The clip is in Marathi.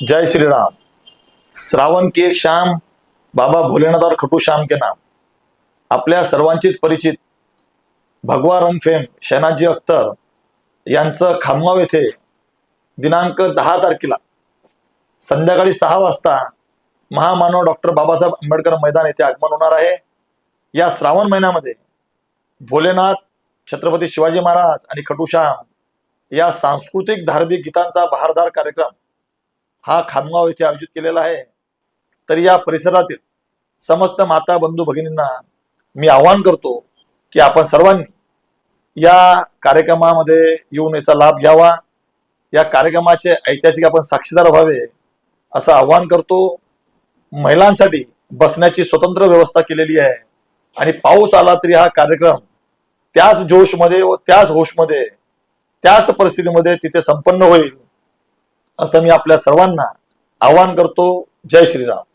जय श्रीराम। श्रावण की एक श्याम बाबा भोलेनाथ और खटू श्याम के नाम। आपल्या सर्वांचीच परिचित भगवा रंग फेम शहनाजी अख्तर यांचं खामगाव येथे दिनांक दहा तारखेला संध्याकाळी सहा वाजता महामानव डॉक्टर बाबासाहेब आंबेडकर मैदान येथे आगमन होणार आहे. या श्रावण महिन्यामध्ये भोलेनाथ छत्रपती शिवाजी महाराज आणि खटूश्याम या सांस्कृतिक धार्मिक गीतांचा बहारदार कार्यक्रम हा खामगाव येथे आयोजित केलेला आहे. तर या परिसरातील समस्त माता बंधू भगिनींना मी आवाहन करतो की आपण सर्वांनी या कार्यक्रमामध्ये येऊन याचा लाभ घ्यावा. या कार्यक्रमाचे ऐतिहासिक आपण साक्षीदार व्हावे असं आवाहन करतो. महिलांसाठी बसण्याची स्वतंत्र व्यवस्था केलेली आहे. आणि पाऊस आला तरी हा कार्यक्रम त्याच जोशमध्ये व त्याच होशमध्ये त्याच परिस्थितीमध्ये तिथे संपन्न होईल. असं मी आपल्या सर्वांना आवाहन करतो. जय श्रीराम.